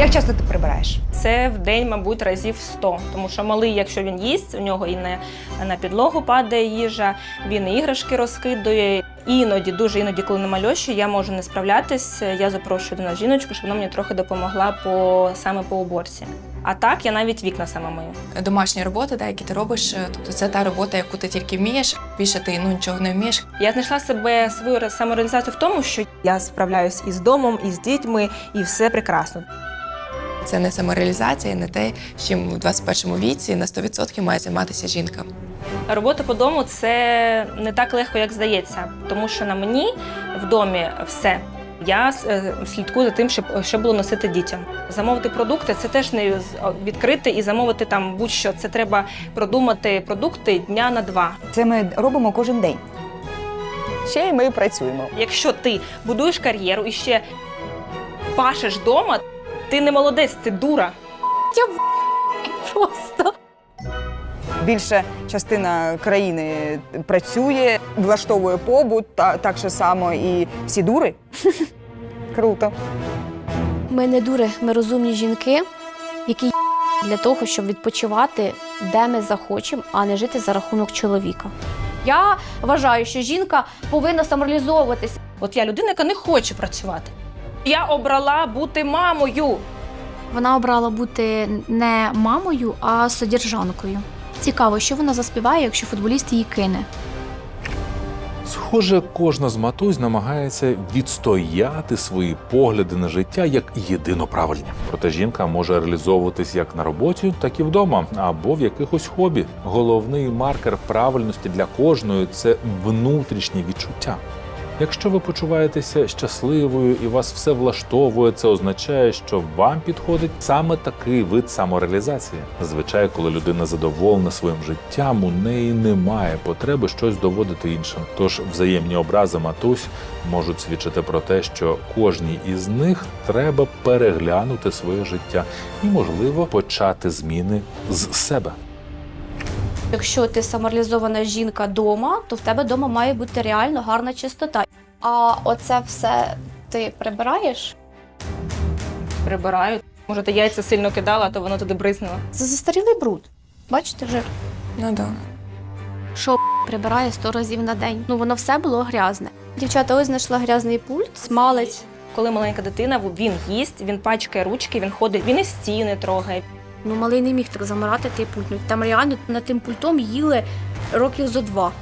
Як часто ти прибираєш? Це в день, мабуть, разів 100. Тому що малий, якщо він їсть, у нього і не на підлогу падає їжа, він і іграшки розкидує. Іноді, дуже іноді, коли нема льоші, я можу не справлятись. Я запрошую до нас жіночку, щоб вона мені трохи допомогла по саме по уборці. А так я навіть вікна сама мию. домашні роботи, да, які ти робиш. е, Тобто це та робота, яку ти тільки вмієш. Більше ти ну нічого не вмієш. Я знайшла себе свою ре- самореалізацію в тому, що я справляюсь із домом, і з дітьми, і все прекрасно. Це не самореалізація, не те, з чим в 21 віці на 100% має займатися жінка. Робота по дому це не так легко, як здається, тому що на мені в домі все. Я е, слідкую за тим, щоб що було носити дітям. Замовити продукти це теж не відкрити і замовити там будь-що. Це треба продумати продукти дня на два. Це ми робимо кожен день. Ще й ми працюємо. Якщо ти будуєш кар'єру і ще пашеш вдома, ти не молодець, ти дура. Я Просто Більша частина країни працює, влаштовує побут, та так же само і всі дури. Круто. Ми не дури, ми розумні жінки, які для того, щоб відпочивати, де ми захочемо, а не жити за рахунок чоловіка. Я вважаю, що жінка повинна самореалізовуватися. От я людина, яка не хоче працювати. Я обрала бути мамою. Вона обрала бути не мамою, а содержанкою. Цікаво, що вона заспіває, якщо футболіст її кине. Схоже, кожна з матусь намагається відстояти свої погляди на життя як єдино правильні. Проте жінка може реалізовуватись як на роботі, так і вдома, або в якихось хобі. Головний маркер правильності для кожної це внутрішнє відчуття. Якщо ви почуваєтеся щасливою і вас все влаштовує, це означає, що вам підходить саме такий вид самореалізації. Зазвичай, коли людина задоволена своїм життям, у неї немає потреби щось доводити іншим. Тож взаємні образи матусь можуть свідчити про те, що кожній із них треба переглянути своє життя і, можливо, почати зміни з себе. Якщо ти самореалізована жінка вдома, то в тебе вдома має бути реально гарна чистота. А оце все ти прибираєш? Прибираю. Може, ти яйця сильно кидала, то воно туди бризнуло. Це застарілий бруд. Бачите, жир. ну да. Що прибирає 100 разів на день. Ну воно все було грязне. Дівчата, ось знайшла грязний пульт, смалець. Коли маленька дитина, він їсть, він пачкає ручки, він ходить, він і стіни трогає. Ну малий не міг так замирати той пульт. Ну, Там реально над тим пультом їли років зо два.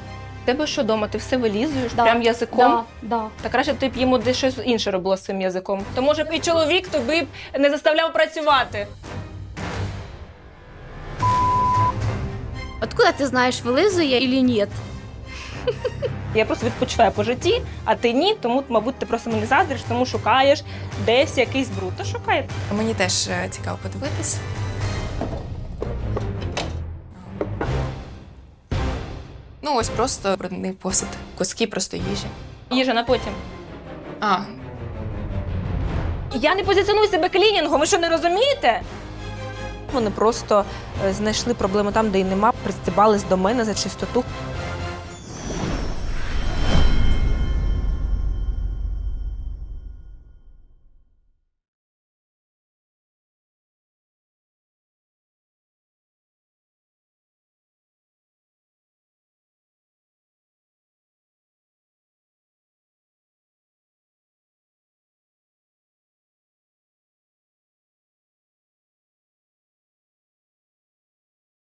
Тебе що вдома? Ти все вилізуєш Да. прям язиком. Да, да. Та краще б ти б йому десь щось інше робила з своїм язиком. То може б і чоловік тобі б не заставляв працювати. Откуда ти знаєш, вилизує чи ні? Я просто відпочиваю по житті, а ти ні, тому, мабуть, ти просто мені заздриш, тому шукаєш десь якийсь бруд. То шукай. Мені теж е, цікаво подивитись. Ну, ось просто брудний посуд, куски просто їжі. Їжа на потім. А, Я не позиціоную себе клінінгом, ви що не розумієте? Вони просто е, знайшли проблему там, де й нема, пристібались до мене за чистоту.